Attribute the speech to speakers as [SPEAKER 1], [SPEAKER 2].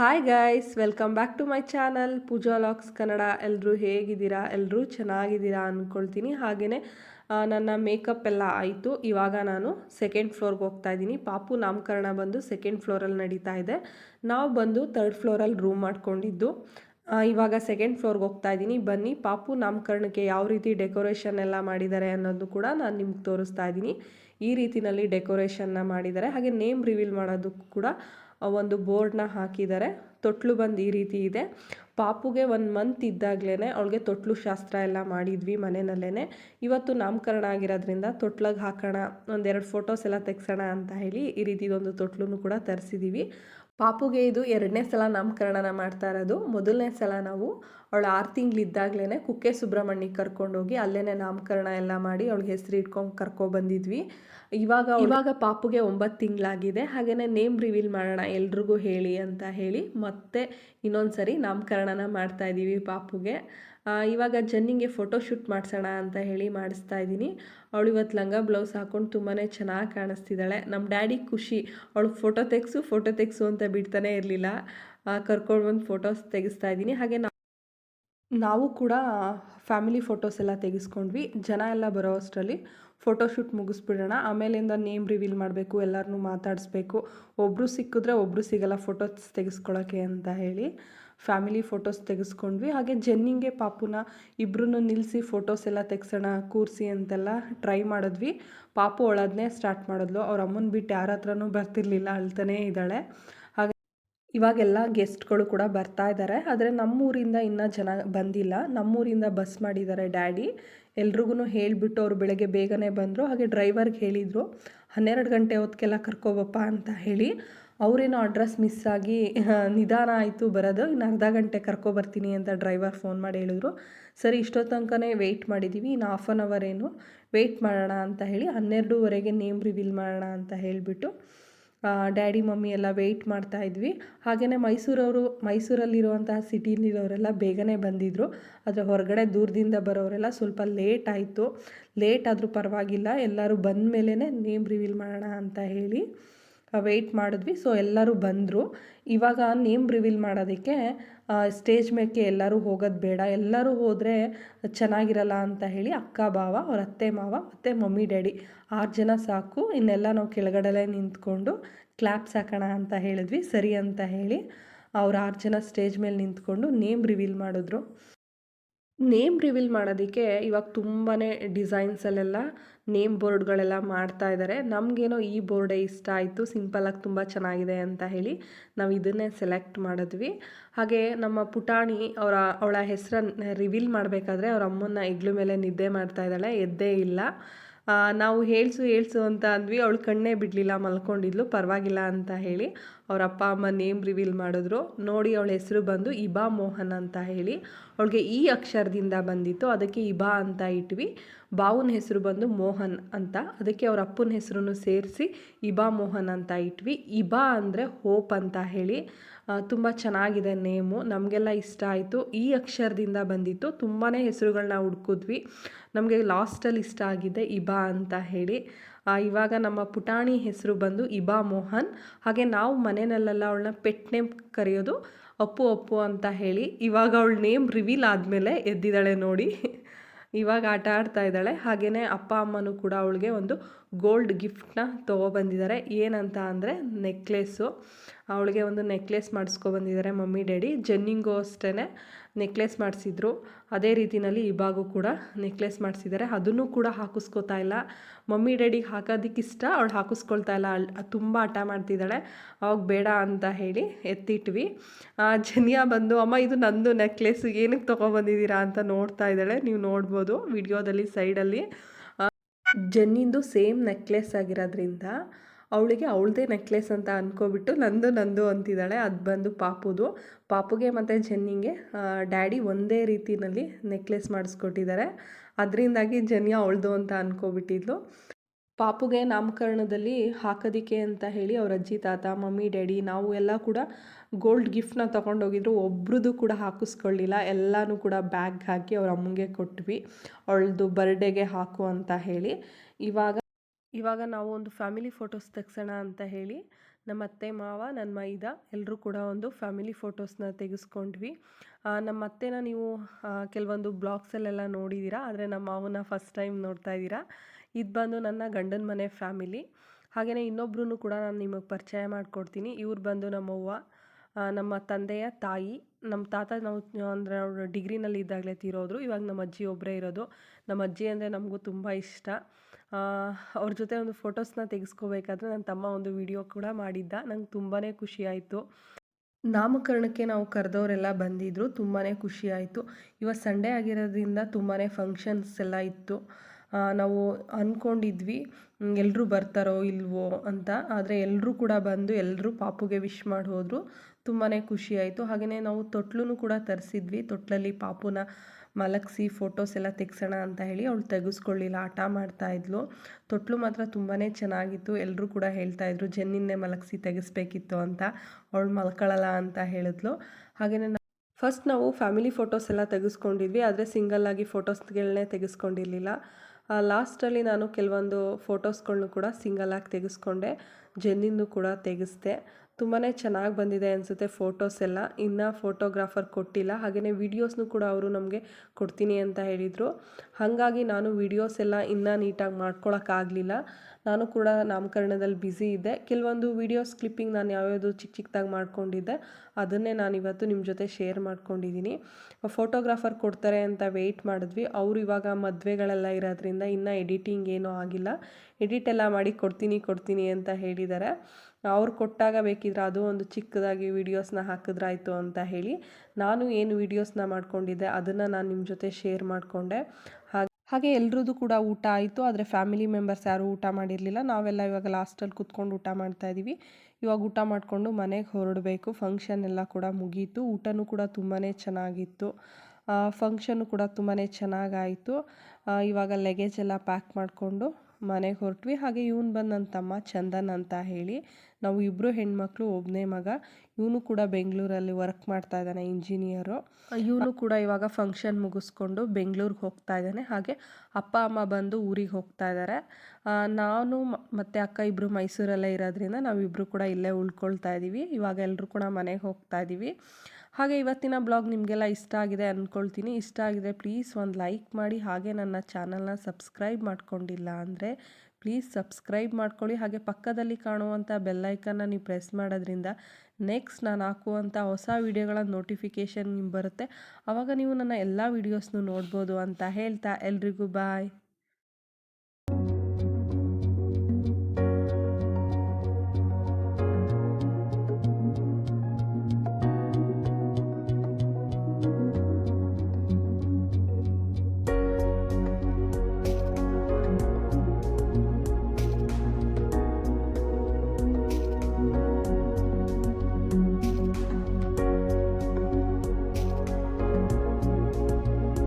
[SPEAKER 1] Hi guys welcome back to my channel Pooja lux Kannada ಎಲ್ಲರೂ ಹೇಗಿದ್ದೀರಾ? ಎಲ್ಲರೂ ಚೆನ್ನಾಗಿದ್ದೀರಾ ಅಂದ್ಕೊಳ್ತೀನಿ ಹಾಗೆಯೇ ನನ್ನ ಮೇಕಪ್ ಎಲ್ಲ ಆಯಿತು. ಇವಾಗ ನಾನು ಸೆಕೆಂಡ್ ಫ್ಲೋರ್ಗೆ ಹೋಗ್ತಾ ಇದ್ದೀನಿ. ಪಾಪು ನಾಮಕರಣ ಬಂದು ಸೆಕೆಂಡ್ ಫ್ಲೋರಲ್ಲಿ ನಡೀತಾ ಇದೆ. ನಾವು ಬಂದು ತರ್ಡ್ ಫ್ಲೋರಲ್ಲಿ ರೂಮ್ ಮಾಡ್ಕೊಂಡಿದ್ದು. ಇವಾಗ ಸೆಕೆಂಡ್ ಫ್ಲೋರ್ಗೆ ಹೋಗ್ತಾ ಇದ್ದೀನಿ. ಬನ್ನಿ, ಪಾಪು ನಾಮಕರಣಕ್ಕೆ ಯಾವ ರೀತಿ ಡೆಕೋರೇಷನ್ ಎಲ್ಲ ಮಾಡಿದ್ದಾರೆ ಅನ್ನೋದು ಕೂಡ ನಾನು ನಿಮ್ಗೆ ತೋರಿಸ್ತಾ ಇದ್ದೀನಿ. ಈ ರೀತಿಯಲ್ಲಿ ಡೆಕೋರೇಷನ್ನ ಮಾಡಿದ್ದಾರೆ. ಹಾಗೆ ನೇಮ್ ರಿವೀಲ್ ಮಾಡೋದಕ್ಕೂ ಕೂಡ ಒಂದು ಬೋರ್ಡ್ನ ಹಾಕಿದ್ದಾರೆ. ತೊಟ್ಲು ಬಂದು ಈ ರೀತಿ ಇದೆ. ಪಾಪುಗೆ ಒಂದು ಮಂತ್ ಇದ್ದಾಗಲೇ ಅವಳಿಗೆ ತೊಟ್ಲು ಶಾಸ್ತ್ರ ಎಲ್ಲ ಮಾಡಿದ್ವಿ ಮನೆಯಲ್ಲೇ ಇವತ್ತು ನಾಮಕರಣ ಆಗಿರೋದ್ರಿಂದ ತೊಟ್ಲಗೆ ಹಾಕೋಣ, ಒಂದೆರಡು ಫೋಟೋಸ್ ಎಲ್ಲ ತೆಗ್ಸೋಣ ಅಂತ ಹೇಳಿ ಈ ರೀತಿದೊಂದು ತೊಟ್ಲೂ ಕೂಡ ತರಿಸಿದ್ದೀವಿ ಪಾಪುಗೆ ಇದು ಎರಡನೇ ಸಲ ನಾಮಕರಣನ ಮಾಡ್ತಾ ಇರೋದು. ಮೊದಲನೇ ಸಲ ನಾವು ಅವಳು ಆರು ತಿಂಗಳಿದ್ದಾಗಲೇ ಕುಕ್ಕೆ ಸುಬ್ರಹ್ಮಣ್ಯಕ್ಕೆ ಕರ್ಕೊಂಡೋಗಿ ಅಲ್ಲೇ ನಾಮಕರಣ ಎಲ್ಲ ಮಾಡಿ ಅವಳಿಗೆ ಹೆಸರು ಇಟ್ಕೊಂಡು ಕರ್ಕೊಬಂದಿದ್ವಿ ಇವಾಗ ಇವಾಗ ಪಾಪುಗೆ ಒಂಬತ್ತು ತಿಂಗಳಾಗಿದೆ. ಹಾಗೆಯೇ ನೇಮ್ ರಿವೀಲ್ ಮಾಡೋಣ, ಎಲ್ರಿಗೂ ಹೇಳಿ ಅಂತ ಹೇಳಿ ಮತ್ತೆ ಇನ್ನೊಂದು ಸರಿ ನಾಮಕರಣನ ಮಾಡ್ತಾ ಇದ್ದೀವಿ ಪಾಪುಗೆ. ಇವಾಗ ಜನ್ನಿಗೆ ಫೋಟೋ ಶೂಟ್ ಮಾಡಿಸೋಣ ಅಂತ ಹೇಳಿ ಮಾಡಿಸ್ತಾ ಇದ್ದೀನಿ. ಅವಳು ಇವತ್ತು ಲಂಗ ಬ್ಲೌಸ್ ಹಾಕೊಂಡು ತುಂಬಾ ಚೆನ್ನಾಗಿ ಕಾಣಿಸ್ತಿದ್ದಾಳೆ. ನಮ್ಮ ಡ್ಯಾಡಿ ಖುಷಿ. ಅವಳು ಫೋಟೋ ತೆಗೆಸು ಫೋಟೋ ತೆಗೆಸು ಅಂತ ಬಿಡ್ತಾನೆ ಇರಲಿಲ್ಲ. ಕರ್ಕೊಂಡು ಬಂದು ಫೋಟೋಸ್ ತೆಗೆಸ್ತಾ ಇದ್ದೀನಿ. ಹಾಗೆ ನಾವು ಕೂಡ ಫ್ಯಾಮಿಲಿ ಫೋಟೋಸ್ ಎಲ್ಲ ತೆಗೆಸ್ಕೊಂಡ್ವಿ. ಜನ ಎಲ್ಲ ಬರೋ ಅಷ್ಟರಲ್ಲಿ ಫೋಟೋಶೂಟ್ ಮುಗಿಸ್ಬಿಡೋಣ. ಆಮೇಲಿಂದ ನೇಮ್ ರಿವೀಲ್ ಮಾಡಬೇಕು ಎಲ್ಲರನ್ನೂ ಮಾತಾಡಿಸ್ಬೇಕು. ಒಬ್ಬರು ಸಿಕ್ಕಿದ್ರೆ ಒಬ್ಬರು ಸಿಗಲ್ಲ ಫೋಟೋಸ್ ತೆಗೆಸ್ಕೊಳ್ಳೋಕ್ಕೆ ಅಂತ ಹೇಳಿ ಫ್ಯಾಮಿಲಿ ಫೋಟೋಸ್ ತೆಗೆಸ್ಕೊಂಡ್ವಿ. ಹಾಗೆ ಜೆನ್ನಿಂಗೆ ಪಾಪುನ ಇಬ್ಬರೂ ನಿಲ್ಲಿಸಿ ಫೋಟೋಸ್ ಎಲ್ಲ ತೆಗ್ಸೋಣ, ಕೂರಿಸಿ ಅಂತೆಲ್ಲ ಟ್ರೈ ಮಾಡಿದ್ವಿ. ಪಾಪು ಒಳದನ್ನೇ ಸ್ಟಾರ್ಟ್ ಮಾಡಿದ್ಲು. ಅವ್ರ ಅಮ್ಮನ ಬಿಟ್ಟು ಯಾರ ಹತ್ರನೂ ಬರ್ತಿರ್ಲಿಲ್ಲ, ಅಳ್ತಾನೇ ಇದ್ದಾಳೆ. ಇವಾಗೆಲ್ಲ ಗೆಸ್ಟ್ಗಳು ಕೂಡ ಬರ್ತಾ ಇದ್ದಾರೆ ಆದರೆ ನಮ್ಮೂರಿಂದ ಇನ್ನೂ ಜನ ಬಂದಿಲ್ಲ. ನಮ್ಮೂರಿಂದ ಬಸ್ ಮಾಡಿದ್ದಾರೆ ಡ್ಯಾಡಿ. ಎಲ್ರಿಗೂ ಹೇಳಿಬಿಟ್ಟು ಅವರು ಬೆಳಗ್ಗೆ ಬೇಗನೆ ಬಂದರು. ಹಾಗೆ ಡ್ರೈವರ್ಗೆ ಹೇಳಿದರು, ಹನ್ನೆರಡು ಗಂಟೆ ಹೊತ್ತಿಗೆಲ್ಲ ಕರ್ಕೋಬಪ್ಪ ಅಂತ ಹೇಳಿ. ಅವರೇನೋ ಅಡ್ರೆಸ್ ಮಿಸ್ ಆಗಿ ನಿಧಾನ ಆಯಿತು ಬರೋದು. ಇನ್ನು ಅರ್ಧ ಗಂಟೆ ಕರ್ಕೊಬರ್ತೀನಿ ಅಂತ ಡ್ರೈವರ್ ಫೋನ್ ಮಾಡಿ ಹೇಳಿದ್ರು. ಸರಿ ಇಷ್ಟೋ ತನಕನೇ ವೆಯ್ಟ್ ಮಾಡಿದ್ದೀವಿ ಇನ್ನು ಹಾಫ್ ಆನ್ ಅವರ್ ಏನು ವೆಯ್ಟ್ ಮಾಡೋಣ ಅಂತ ಹೇಳಿ, ಹನ್ನೆರಡೂವರೆಗೆ ನೇಮ್ ರಿವೀಲ್ ಮಾಡೋಣ ಅಂತ ಹೇಳಿಬಿಟ್ಟು ಡ್ಯಾಡಿ, ಮಮ್ಮಿ ಎಲ್ಲ ವೆಯ್ಟ್ ಮಾಡ್ತಾ ಇದ್ವಿ. ಹಾಗೆಯೇ ಮೈಸೂರವರು, ಮೈಸೂರಲ್ಲಿರುವಂತಹ ಸಿಟಿಲಿರೋರೆಲ್ಲ ಬೇಗನೆ ಬಂದಿದ್ದರು ಆದರೆ ಹೊರಗಡೆ ದೂರದಿಂದ ಬರೋರೆಲ್ಲ ಸ್ವಲ್ಪ ಲೇಟ್ ಆಯಿತು. ಲೇಟ್ ಆದರೂ ಪರವಾಗಿಲ್ಲ. ಎಲ್ಲರೂ ಬಂದ ಮೇಲೇ ನೇಮ್ ರಿವೀಲ್ ಮಾಡೋಣ ಅಂತ ಹೇಳಿ. ವೆಯ್ಟ್ ಮಾಡಿದ್ವಿ. ಸೊ ಎಲ್ಲರೂ ಬಂದರು. ಇವಾಗ ನೇಮ್ ರಿವೀಲ್ ಮಾಡೋದಕ್ಕೆ ಸ್ಟೇಜ್ ಮೇಲೆ ಎಲ್ಲರೂ ಹೋಗೋದು ಬೇಡ. ಎಲ್ಲರೂ ಹೋದರೆ ಚೆನ್ನಾಗಿರಲ್ಲ ಅಂತ ಹೇಳಿ ಅಕ್ಕ, ಭಾವ, ಅವ್ರ ಅತ್ತೆ, ಮಾವ, ಮತ್ತು ಮಮ್ಮಿ, ಡ್ಯಾಡಿ ಆರು ಜನ ಸಾಕು. ಇನ್ನೆಲ್ಲ ನಾವು ಕೆಳಗಡೆಲೇ ನಿಂತ್ಕೊಂಡು ಕ್ಲ್ಯಾಪ್ಸ್ ಹಾಕೋಣ ಅಂತ ಹೇಳಿದ್ವಿ. ಸರಿ ಅಂತ ಹೇಳಿ ಅವ್ರು ಆರು ಜನ ಸ್ಟೇಜ್ ಮೇಲೆ ನಿಂತ್ಕೊಂಡು ನೇಮ್ ರಿವೀಲ್ ಮಾಡಿದ್ರು. ನೇಮ್ ರಿವೀಲ್ ಮಾಡೋದಕ್ಕೆ ಇವಾಗ ತುಂಬಾ ಡಿಸೈನ್ಸಲ್ಲೆಲ್ಲ ನೇಮ್ ಬೋರ್ಡ್ಗಳೆಲ್ಲ ಮಾಡ್ತಾ ಇದ್ದಾರೆ. ನಮಗೇನೋ ಈ ಬೋರ್ಡೇ ಇಷ್ಟ ಆಯಿತು ಸಿಂಪಲಾಗಿ ತುಂಬ ಚೆನ್ನಾಗಿದೆ ಅಂತ ಹೇಳಿ ನಾವು ಇದನ್ನೇ ಸೆಲೆಕ್ಟ್ ಮಾಡಿದ್ವಿ. ಹಾಗೆ ನಮ್ಮ ಪುಟಾಣಿ ಅವರ, ಅವಳ ಹೆಸರನ್ನು ರಿವೀಲ್ ಮಾಡಬೇಕಾದ್ರೆ ಅವ್ರ ಅಮ್ಮನ ಹೆಗ್ಲು ಮೇಲೆ ನಿದ್ದೆ ಮಾಡ್ತಾ ಇದ್ದಾಳೆ, ಎದ್ದೇ ಇಲ್ಲ. ನಾವು ಹೇಳ್ಸು ಹೇಳ್ಸು ಅಂತ ಅಂದ್ವಿ, ಅವಳು ಕಣ್ಣೇ ಬಿಡಲಿಲ್ಲ, ಮಲ್ಕೊಂಡಿದ್ಲು, ಪರವಾಗಿಲ್ಲ ಅಂತ ಹೇಳಿ. ಅವ್ರ ಅಪ್ಪ, ಅಮ್ಮ ನೇಮ್ ರಿವೀಲ್ ಮಾಡಿದ್ರು. ನೋಡಿ ಅವಳ ಹೆಸರು ಬಂದು ಇಬಾ ಮೋಹನ್ ಅಂತ ಹೇಳಿ. ಅವಳಿಗೆ ಈ ಅಕ್ಷರದಿಂದ ಬಂದಿತ್ತು. ಅದಕ್ಕೆ ಇಬಾ ಅಂತ ಇಟ್ವಿ. ಬಾವುನ ಹೆಸರು ಬಂದು ಮೋಹನ್ ಅಂತ. ಅದಕ್ಕೆ ಅವ್ರ ಅಪ್ಪನ ಹೆಸರನ್ನು ಸೇರಿಸಿ ಇಬಾ ಮೋಹನ್ ಅಂತ ಇಟ್ವಿ. ಇಬಾ ಅಂದರೆ ಹೋಪ್ ಅಂತ ಹೇಳಿ. ತುಂಬ ಚೆನ್ನಾಗಿದೆ ನೇಮು. ನಮಗೆಲ್ಲ ಇಷ್ಟ ಆಯಿತು. ಈ ಅಕ್ಷರದಿಂದ ಬಂದಿತ್ತು. ತುಂಬಾ ಹೆಸರುಗಳನ್ನ ಹುಡ್ಕಿದ್ವಿ. ನಮಗೆ ಲಾಸ್ಟಲ್ಲಿ ಇಷ್ಟ ಆಗಿದೆ ಇಬಾ ಅಂತ ಹೇಳಿ. ಇವಾಗ ನಮ್ಮ ಪುಟಾಣಿ ಹೆಸರು ಬಂದು ಇಬಾ ಮೋಹನ್. ಹಾಗೆ ನಾವು ಮನೆಯಲ್ಲೆಲ್ಲ ಅವಳನ್ನ ಪೆಟ್ ನೇಮ್ ಕರೆಯೋದು ಅಪ್ಪು ಅಪ್ಪು ಅಂತ ಹೇಳಿ ಇವಾಗ ಅವಳ ನೇಮ್ ರಿವೀಲ್ ಆದಮೇಲೆ ಎದ್ದಿದ್ದಾಳೆ ನೋಡಿ. ಇವಾಗ ಆಟ ಆಡ್ತಾ ಇದ್ದಾಳೆ. ಹಾಗೆಯೇ ಅಪ್ಪ ಅಮ್ಮನೂ ಕೂಡ ಅವಳಿಗೆ ಒಂದು ಗೋಲ್ಡ್ ಗಿಫ್ಟ್ನ ತೊಗೊಬಂದಿದ್ದಾರೆ. ಏನಂತ ಅಂದರೆ ನೆಕ್ಲೆಸ್ಸು ಅವಳಿಗೆ ಒಂದು ನೆಕ್ಲೆಸ್ ಮಾಡಿಸ್ಕೊಬಂದಿದ್ದಾರೆ ಮಮ್ಮಿ, ಡ್ಯಾಡಿ. ಜೆನ್ನಿಂಗೂ ಅಷ್ಟೇ ನೆಕ್ಲೆಸ್ ಮಾಡಿಸಿದ್ರು. ಅದೇ ರೀತಿಯಲ್ಲಿ ಇವಾಗೂ ಕೂಡ ನೆಕ್ಲೆಸ್ ಮಾಡಿಸಿದ್ದಾರೆ. ಅದನ್ನು ಕೂಡ ಹಾಕಿಸ್ಕೋತಾ ಇಲ್ಲ. ಮಮ್ಮಿ ಡ್ಯಾಡಿಗೆ ಹಾಕೋದಕ್ಕೆ ಇಷ್ಟ. ಅವಳು ಹಾಕಿಸ್ಕೊಳ್ತಾ ಇಲ್ಲ. ಅಳ್, ತುಂಬ ಹಠ ಮಾಡ್ತಿದ್ದಾಳೆ. ಅವಾಗ ಬೇಡ ಅಂತ ಹೇಳಿ ಎತ್ತಿಟ್ವಿ. ಜನಿಯಾ ಬಂದು, ಅಮ್ಮ, ಇದು ನಂದು ನೆಕ್ಲೆಸ್ ಏನಕ್ಕೆ ತೊಗೊಬಂದಿದ್ದೀರಾ? ಅಂತ ನೋಡ್ತಾ ಇದ್ದಾಳೆ. ನೀವು ನೋಡ್ಬೋದು ವಿಡಿಯೋದಲ್ಲಿ ಸೈಡಲ್ಲಿ ಜೆನ್ನಿಂದು ಸೇಮ್ ನೆಕ್ಲೆಸ್ ಆಗಿರೋದ್ರಿಂದ ಅವಳಿಗೆ ಅವಳದೇ ನೆಕ್ಲೆಸ್ ಅಂತ ಅಂದ್ಕೊಬಿಟ್ಟು ನಂದು ನಂದು ಅಂತಿದ್ದಾಳೆ. ಅದು ಬಂದು ಪಾಪುದು. ಪಾಪುಗೆ ಮತ್ತು ಜನ್ನಿಗೆ ಡ್ಯಾಡಿ ಒಂದೇ ರೀತಿಯಲ್ಲಿ ನೆಕ್ಲೆಸ್ ಮಾಡಿಸ್ಕೊಟ್ಟಿದ್ದಾರೆ. ಅದರಿಂದಾಗಿ ಜನ್ಯ ಅವಳದು ಅಂತ ಅಂದ್ಕೊಬಿಟ್ಟಿದ್ಲು ಪಾಪುಗೆ ನಾಮಕರಣದಲ್ಲಿ ಹಾಕೋದಿಕ್ಕೆ ಅಂತ ಹೇಳಿ ಅವ್ರ ಅಜ್ಜಿ, ತಾತ, ಮಮ್ಮಿ, ಡ್ಯಾಡಿ, ನಾವು ಎಲ್ಲ ಕೂಡ ಗೋಲ್ಡ್ ಗಿಫ್ಟ್ನ ತೊಗೊಂಡೋಗಿದ್ರು ಒಬ್ರದ್ದು ಕೂಡ ಹಾಕಿಸ್ಕೊಳ್ಳಿಲ್ಲ. ಎಲ್ಲನೂ ಕೂಡ ಬ್ಯಾಗ್ ಹಾಕಿ ಅವ್ರ ಅಮ್ಮಂಗೆ ಕೊಟ್ವಿ. ಅವಳದು ಬರ್ಡೇಗೆ ಹಾಕು ಅಂತ ಹೇಳಿ. ಇವಾಗ ಇವಾಗ ನಾವು ಒಂದು ಫ್ಯಾಮಿಲಿ ಫೋಟೋಸ್ ತೆಗ್ಸೋಣ ಅಂತ ಹೇಳಿ ನಮ್ಮ ಅತ್ತೆ, ಮಾವ ನನ್ನ ಮೈದ ಎಲ್ಲರೂ ಕೂಡ ಒಂದು ಫ್ಯಾಮಿಲಿ ಫೋಟೋಸ್ನ ತೆಗೆಸ್ಕೊಂಡ್ವಿ. ನಮ್ಮ ಅತ್ತೆನ ನೀವು ಕೆಲವೊಂದು ಬ್ಲಾಗ್ಸಲ್ಲೆಲ್ಲ ನೋಡಿದ್ದೀರಾ ಆದರೆ ನಮ್ಮ ಮಾವನ ಫಸ್ಟ್ ಟೈಮ್ ನೋಡ್ತಾ ಇದ್ದೀರಾ ಇದು ಬಂದು ನನ್ನ ಗಂಡನ ಮನೆ ಫ್ಯಾಮಿಲಿ ಹಾಗೆಯೇ ಇನ್ನೊಬ್ರು ಕೂಡ ನಾನು ನಿಮಗೆ ಪರಿಚಯ ಮಾಡಿಕೊಡ್ತೀನಿ. ಇವ್ರು ಬಂದು ನಮ್ಮವ್ವ ನಮ್ಮ ತಂದೆಯ ತಾಯಿ, ನಮ್ಮ ತಾತ ನಾವು ಅಂದರೆ ಅವರು ಡಿಗ್ರಿನಲ್ಲಿ ಇದ್ದಾಗಲೇ ತೀರೋದ್ರು. ಇವಾಗ ನಮ್ಮ ಅಜ್ಜಿ ಒಬ್ಬರೇ ಇರೋದು. ನಮ್ಮ ಅಜ್ಜಿ ಅಂದರೆ ನಮಗೂ ತುಂಬ ಇಷ್ಟ. ಅವ್ರ ಜೊತೆ ಒಂದು ಫೋಟೋಸ್ನ ತೆಗೆಸ್ಕೋಬೇಕಾದ್ರೆ ನನ್ನ ತಮ್ಮ ಒಂದು ವಿಡಿಯೋ ಕೂಡ ಮಾಡಿದ್ದ. ನಂಗೆ ತುಂಬಾ ಖುಷಿ ಆಯಿತು. ನಾಮಕರಣಕ್ಕೆ ನಾವು ಕರೆದವರೆಲ್ಲ ಬಂದಿದ್ದರು ತುಂಬಾ ಖುಷಿ ಆಯಿತು. ಇವತ್ತು ಸಂಡೇ ಆಗಿರೋದ್ರಿಂದ ತುಂಬಾ ಫಂಕ್ಷನ್ಸ್ ಎಲ್ಲ ಇತ್ತು. ನಾವು ಅಂದ್ಕೊಂಡಿದ್ವಿ ಎಲ್ಲರೂ ಬರ್ತಾರೋ ಇಲ್ವೋ ಅಂತ. ಆದರೆ ಎಲ್ಲರೂ ಕೂಡ ಬಂದು ಎಲ್ಲರೂ ಪಾಪುಗೆ ವಿಶ್ ಮಾಡಿ ಹೋದರು. ತುಂಬಾ ಖುಷಿ ಆಯಿತು. ಹಾಗೆಯೇ ನಾವು ತೊಟ್ಲೂ ಕೂಡ ತರಿಸಿದ್ವಿ. ತೊಟ್ಲಲ್ಲಿ ಪಾಪುನ ಮಲಗಿಸಿ ಫೋಟೋಸ್ ಎಲ್ಲ ತೆಗ್ಸೋಣ ಅಂತ ಹೇಳಿ ಅವಳು ತೆಗೆಸ್ಕೊಳ್ಳಿಲ್ಲ ಆಟ ಮಾಡ್ತಾ ಇದ್ಲು. ತೊಟ್ಲು ಮಾತ್ರ ತುಂಬಾ ಚೆನ್ನಾಗಿತ್ತು. ಎಲ್ಲರೂ ಕೂಡ ಹೇಳ್ತಾ ಇದ್ರು, ಜೆನ್ನಿನ್ನೇ ಮಲಗಿಸಿ, ತೆಗೆಸ್ಬೇಕಿತ್ತು ಅಂತ. ಅವಳು ಮಲ್ಕೊಳ್ಳಲ್ಲ ಅಂತ ಹೇಳಿದ್ಲು. ಹಾಗೆಯೇ ಫಸ್ಟ್ ನಾವು ಫ್ಯಾಮಿಲಿ ಫೋಟೋಸ್ ಎಲ್ಲ ತೆಗೆಸ್ಕೊಂಡಿದ್ವಿ. ಆದರೆ ಸಿಂಗಲ್ಲಾಗಿ ಫೋಟೋಸ್ಗಳನ್ನೇ ತೆಗೆಸ್ಕೊಂಡಿರಲಿಲ್ಲ. ಲಾಸ್ಟಲ್ಲಿ ನಾನು ಕೆಲವೊಂದು ಫೋಟೋಸ್ಗಳ್ನು ಕೂಡ ಸಿಂಗಲಾಗಿ ತೆಗೆಸ್ಕೊಂಡೆ ಜೆನ್ನಿಂದು ಕೂಡ ತೆಗೆಸ್ದೆ. ತುಂಬಾ ಚೆನ್ನಾಗಿ ಬಂದಿದೆ ಅನಿಸುತ್ತೆ ಫೋಟೋಸ್ ಎಲ್ಲ. ಇನ್ನು ಫೋಟೋಗ್ರಾಫರ್ ಕೊಟ್ಟಿಲ್ಲ. ಹಾಗೆಯೇ ವೀಡಿಯೋಸ್ನು ಕೂಡ ಅವರು ನಮಗೆ ಕೊಡ್ತೀನಿ ಅಂತ ಹೇಳಿದರು. ಹಾಗಾಗಿ ನಾನು ವೀಡಿಯೋಸ್ ಎಲ್ಲ ಇನ್ನೂ ನೀಟಾಗಿ ಮಾಡ್ಕೊಳಕ್ಕಾಗಲಿಲ್ಲ ನಾನು ಕೂಡ ನಾಮಕರಣದಲ್ಲಿ ಬ್ಯುಸಿ ಇದ್ದೆ. ಕೆಲವೊಂದು ವೀಡಿಯೋಸ್ ಕ್ಲಿಪ್ಪಿಂಗ್ ನಾನು ಯಾವ್ಯಾವುದು ಚಿಕ್ಕ ಚಿಕ್ಕದಾಗಿ ಮಾಡ್ಕೊಂಡಿದ್ದೆ, ಅದನ್ನೇ ನಾನು ಇವತ್ತು ನಿಮ್ಮ ಜೊತೆ ಶೇರ್ ಮಾಡ್ಕೊಂಡಿದ್ದೀನಿ ಫೋಟೋಗ್ರಾಫರ್ ಕೊಡ್ತಾರೆ ಅಂತ ವೆಯ್ಟ್ ಮಾಡಿದ್ವಿ. ಅವರು ಇವಾಗ ಮದುವೆಗಳೆಲ್ಲ ಇರೋದ್ರಿಂದ ಇನ್ನೂ ಎಡಿಟಿಂಗ್ ಏನೂ ಆಗಿಲ್ಲ. ಎಡಿಟ್ ಎಲ್ಲ ಮಾಡಿ ಕೊಡ್ತೀನಿ ಕೊಡ್ತೀನಿ ಅಂತ ಹೇಳಿದ್ದಾರೆ. ಅವ್ರು ಕೊಟ್ಟಾಗ ಬೇಕಿದ್ರೆ ಅದು ಒಂದು ಚಿಕ್ಕದಾಗಿ ವೀಡಿಯೋಸ್ನ ಹಾಕಿದ್ರಾಯ್ತು ಅಂತ ಹೇಳಿ ನಾನು ಏನು ವೀಡಿಯೋಸ್ನ ಮಾಡಿಕೊಂಡಿದ್ದೆ ಅದನ್ನು ನಾನು ನಿಮ್ಮ ಜೊತೆ ಶೇರ್ ಮಾಡಿಕೊಂಡೆ. ಹಾಗೆ ಹಾಗೆ ಎಲ್ರದ್ದು ಕೂಡ ಊಟ ಆಯಿತು, ಆದರೆ ಫ್ಯಾಮಿಲಿ ಮೆಂಬರ್ಸ್ ಯಾರೂ ಊಟ ಮಾಡಿರಲಿಲ್ಲ. ನಾವೆಲ್ಲ ಇವಾಗ ಲಾಸ್ಟಲ್ಲಿ ಕೂತ್ಕೊಂಡು ಊಟ ಮಾಡ್ತಾ ಇದ್ದೀವಿ ಇವಾಗ ಊಟ ಮಾಡಿಕೊಂಡು ಮನೆಗೆ ಹೊರಡಬೇಕು. ಫಂಕ್ಷನ್ ಎಲ್ಲ ಕೂಡ ಮುಗೀತು. ಊಟನೂ ಕೂಡ ತುಂಬಾ ಚೆನ್ನಾಗಿತ್ತು. ಫಂಕ್ಷನ್ನು ಕೂಡ ತುಂಬಾ ಚೆನ್ನಾಗಾಯಿತು ಇವಾಗ ಲಗೇಜ್ ಎಲ್ಲ ಪ್ಯಾಕ್ ಮಾಡಿಕೊಂಡು ಮನೆಗೆ ಹೊರಟ್ವಿ. ಹಾಗೆ ಇವನು ಬಂದು ನನ್ನ ತಮ್ಮ ಚಂದನ್ ಅಂತ ಹೇಳಿ ನಾವು ಇಬ್ಬರು ಹೆಣ್ಮಕ್ಳು ಒಬ್ಬನೇ ಮಗ. ಇವನು ಕೂಡ ಬೆಂಗಳೂರಲ್ಲಿ ವರ್ಕ್ ಮಾಡ್ತಾ ಇದ್ದಾನೆ ಇಂಜಿನಿಯರು ಇವನು ಕೂಡ ಇವಾಗ ಫಂಕ್ಷನ್ ಮುಗಿಸ್ಕೊಂಡು ಬೆಂಗಳೂರಿಗೆ ಹೋಗ್ತಾ ಇದ್ದಾನೆ. ಹಾಗೆ ಅಪ್ಪ, ಅಮ್ಮ ಬಂದು ಊರಿಗೆ ಹೋಗ್ತಾ ಇದ್ದಾರೆ ನಾನು ಮತ್ತು ಅಕ್ಕ ಇಬ್ಬರು ಮೈಸೂರಲ್ಲೇ ಇರೋದ್ರಿಂದ ನಾವಿಬ್ಬರು ಕೂಡ ಇಲ್ಲೇ ಉಳ್ಕೊಳ್ತಾ ಇದ್ದೀವಿ ಇವಾಗ ಎಲ್ಲರೂ ಕೂಡ ಮನೆಗೆ ಹೋಗ್ತಾ ಇದ್ದೀವಿ ಹಾಗೆ ಇವತ್ತಿನ ಬ್ಲಾಗ್ ನಿಮಗೆಲ್ಲ ಇಷ್ಟ ಆಗಿದೆ ಅಂದ್ಕೊಳ್ತೀನಿ ಇಷ್ಟ ಆಗಿದೆ ಪ್ಲೀಸ್ ಒಂದು ಲೈಕ್ ಮಾಡಿ, ಹಾಗೆ ನನ್ನ ಚಾನಲ್ನ ಸಬ್ಸ್ಕ್ರೈಬ್ ಮಾಡ್ಕೊಂಡಿಲ್ಲ ಅಂದರೆ ಪ್ಲೀಸ್ ಸಬ್ಸ್ಕ್ರೈಬ್ ಮಾಡ್ಕೊಳ್ಳಿ. ಹಾಗೆ ಪಕ್ಕದಲ್ಲಿ ಕಾಣುವಂಥ ಬೆಲ್ಲೈಕನ್ನ ನೀವು ಪ್ರೆಸ್ ಮಾಡೋದ್ರಿಂದ ನೆಕ್ಸ್ಟ್ ನಾನು ಹಾಕುವಂಥ ಹೊಸ ವಿಡಿಯೋಗಳ ನೋಟಿಫಿಕೇಷನ್ ನಿಮ್ಗೆ ಬರುತ್ತೆ. ಆವಾಗ ನೀವು ನನ್ನ ಎಲ್ಲ ವೀಡಿಯೋಸ್ನು ನೋಡ್ಬೋದು ಅಂತ ಹೇಳ್ತಾ ಎಲ್ರಿಗೂ ಬಾಯ್.